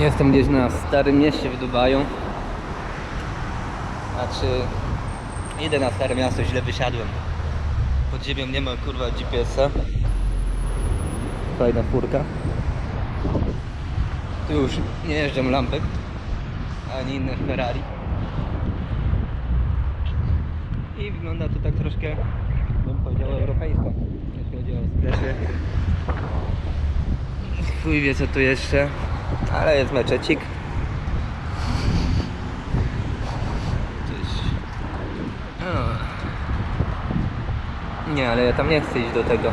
Jestem gdzieś na Starym Mieście w Dubaju. Znaczy, idę na Stare Miasto, źle wysiadłem. Pod ziemią nie ma kurwa GPS-a. Fajna furka. Tu już nie jeżdżą lampy, ani inne Ferrari. I wygląda to tak troszkę, bym powiedział, europejsko. Jeśli chodzi o sklepy. Chuj wie co tu jeszcze, ale jest meczecik. Nie, ale ja tam nie chcę iść do tego.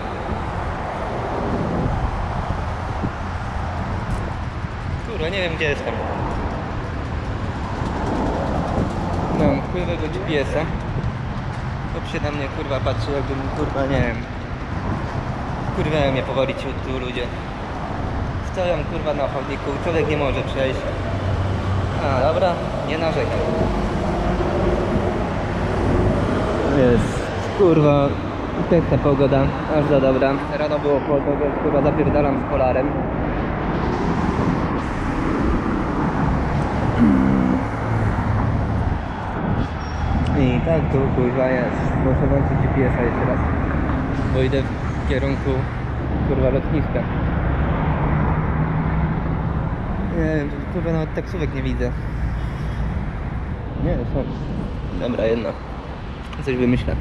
Kurwa, nie wiem gdzie jestem. Mam wpływę do GPS-a. Chłop się na mnie kurwa patrzy jakbym kurwa nie wiem. Kurwa mnie powoli ci tu ludzie. Stoją kurwa na chodniku, człowiek nie może przejść. A dobra, nie narzekaj. Jest kurwa piękna pogoda, aż za dobra. Rano było chłodno, więc kurwa zapierdalam z polarem. I tak tu kurwa jest. Muszę włączyć GPS-a jeszcze raz. Bo idę w kierunku kurwa lotniska. Nie kurwa nawet taksówek nie widzę. Nie, są. Dobra, jedno. Coś wymyślę.